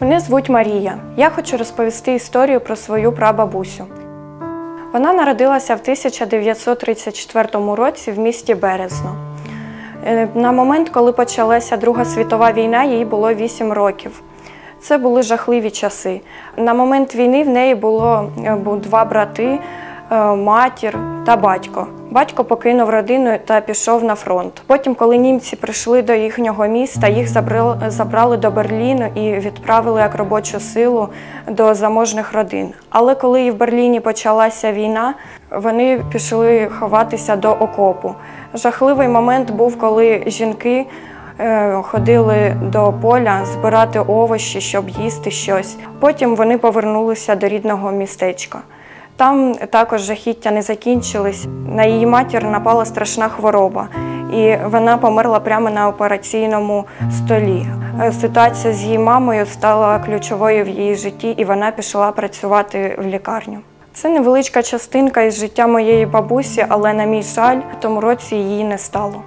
Мене звуть Марія. Я хочу розповісти історію про свою прабабусю. Вона народилася в 1934 році в місті Березно. Е, На момент, коли почалася Друга світова війна, їй було 8 років. Це були жахливі часи. На момент війни в неї було е, два брати, матір та батько. Батько покинув родину та пішов на фронт. Потім, коли німці прийшли до їхнього міста, їх забрали до Берліну і відправили як робочу силу до заможних родин. Але коли і в Берліні почалася війна, вони пішли ховатися до окопу. Жахливий момент був, коли жінки е, ходили до поля збирати овочі, щоб їсти щось. Потім вони повернулися до рідного містечка. Там також жахіття не закінчились. На її матір напала страшна хвороба, і вона померла прямо на операційному столі. Е, Ситуація з її мамою стала ключовою в її житті, і вона пішла працювати в лікарню. Це невеличка частинка із життя моєї бабусі, але, на мій жаль, в тому році її не стало.